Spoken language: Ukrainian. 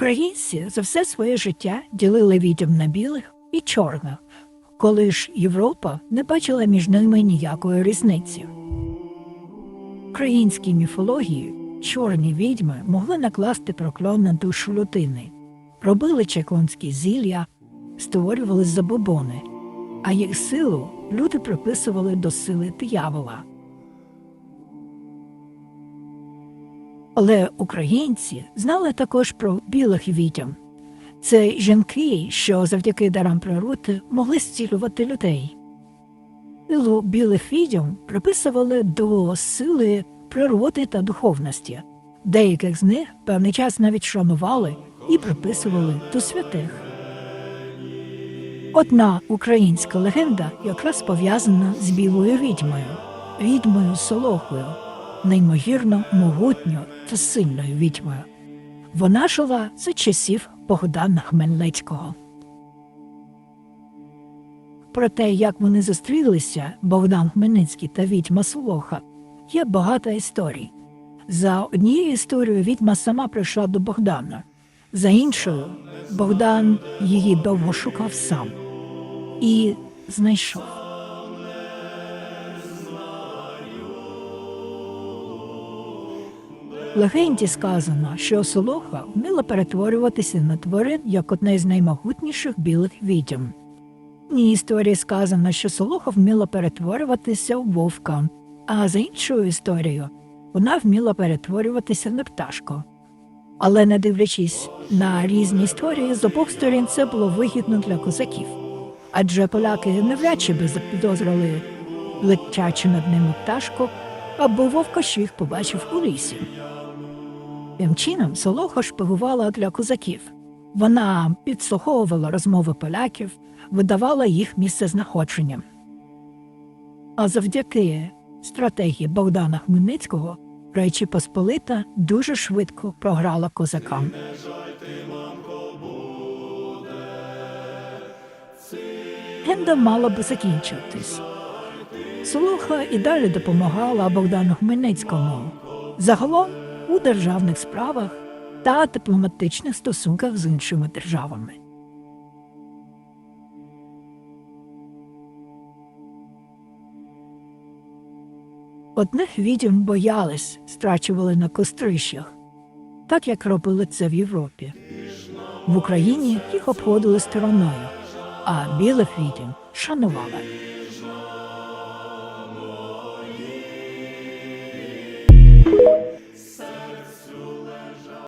Українці за все своє життя ділили відьом на білих і чорних, коли ж Європа не бачила між ними ніякої різниці. В українській міфології чорні відьми могли накласти прокльон на душу людини, робили чеклонські зілля, створювали забобони, а їх силу люди приписували до сили диявола. Але українці знали також про білих відьом. Це жінки, що завдяки дарам природи могли зцілювати людей. Силу білих відьом приписували до сили природи та духовності. Деяких з них певний час навіть шанували і приписували до святих. Одна українська легенда якраз пов'язана з білою відьмою, відьмою Солохою, неймовірно могутньою та сильною відьмою. Вона жила за часів Богдана Хмельницького. Про те, як вони зустрілися, Богдан Хмельницький та відьма Солоха, є багато історій. За однією історією відьма сама прийшла до Богдана, за іншою Богдан її довго шукав сам і знайшов. Легенді сказано, що Солоха вміла перетворюватися на тварин як одне з наймогутніших білих відьм. В одній історії сказано, що Солоха вміла перетворюватися в вовка, а за іншою історією вона вміла перетворюватися на пташку. Але не дивлячись на різні історії, з обох сторін це було вигідно для козаків. Адже поляки навряд чи би запідозрили летячи над ними пташку, або вовка, що їх побачив у лісі. Тим чином Солоха шпигувала для козаків. Вона підслуховувала розмови поляків, видавала їх місцезнаходження. А завдяки стратегії Богдана Хмельницького Речі Посполита дуже швидко програла козакам. Генда мала би закінчитись. Солоха і далі допомагала Богдану Хмельницькому. Загалом у державних справах та дипломатичних стосунках з іншими державами. Одних відьом боялись, страчували на кострищах, так як робили це в Європі. В Україні їх обходили стороною, а білих відьом шанували.